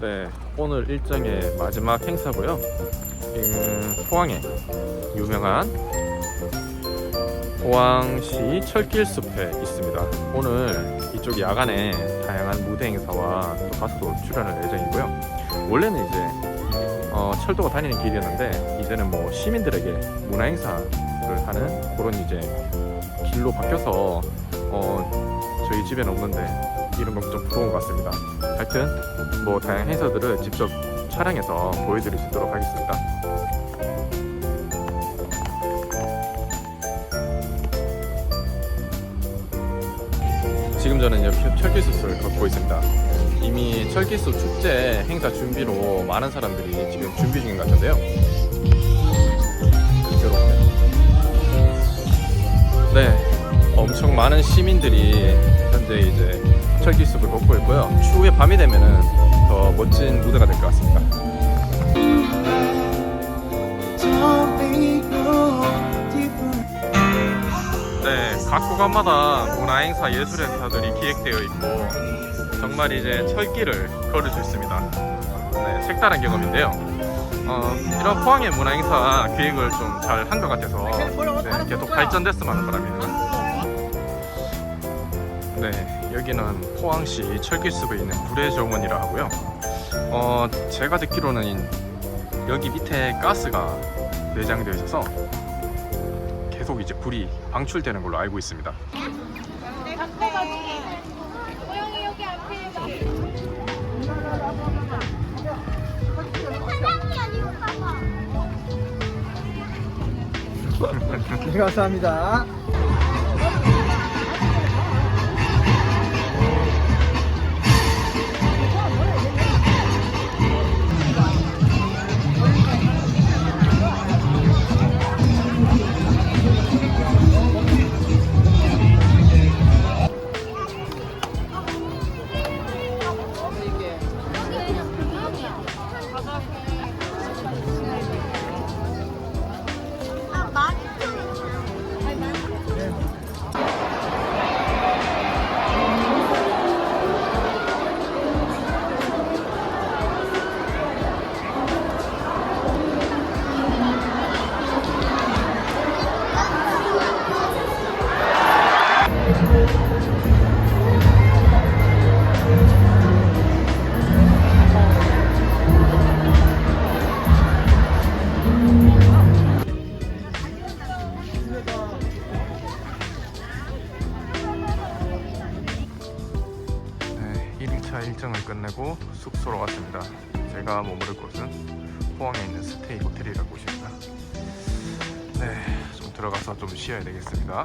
네, 오늘 일정의 마지막 행사고요. 음, 포항에 유명한 포항시 철길숲에 있습니다. 오늘 이쪽 야간에 다양한 무대 행사와 또 가수도 출연할 예정이고요. 원래는 이제 어, 철도가 다니는 길이었는데 이제는 뭐 시민들에게 문화 행사를 하는 그런 이제 길로 바뀌어서 어, 저희 집에는 없는데 이런 건 좀 부러운 것 같습니다. 하여튼 뭐 다양한 행사들을 직접 촬영해서 보여드릴 수 있도록 하겠습니다. 지금 저는 여기 철기수를 걷고 있습니다. 이미 철기수 축제 행사 준비로 많은 사람들이 지금 준비 중인 것 같은데요. 네, 엄청 많은 시민들이 현재 이제 철기숲을 걷고 있고요. 추후에 밤이 되면은 더 멋진 무대가 될 것 같습니다. 네, 각 구간마다 문화행사 예술 행사들이 기획되어 있고 정말 이제 철길을 걸을 수 있습니다. 네, 색다른 경험인데요. 어, 이런 포항의 문화행사 기획을 좀 잘 한 것 같아서 네, 계속 발전됐으면 하는 바람입니다. 네, 여기는 포항시 철길숲에 있는 구례정원이라 하고요. 어, 제가 듣기로는 여기 밑에 가스가 내장되어 있어서 계속 이제 불이 방출되는 걸로 알고 있습니다. 네, 감사합니다. 2차 일정을 끝내고 숙소로 왔습니다. 제가 머무를 곳은 포항에 있는 스테이 호텔이라고 곳입니다. 네, 좀 들어가서 좀 쉬어야 되겠습니다.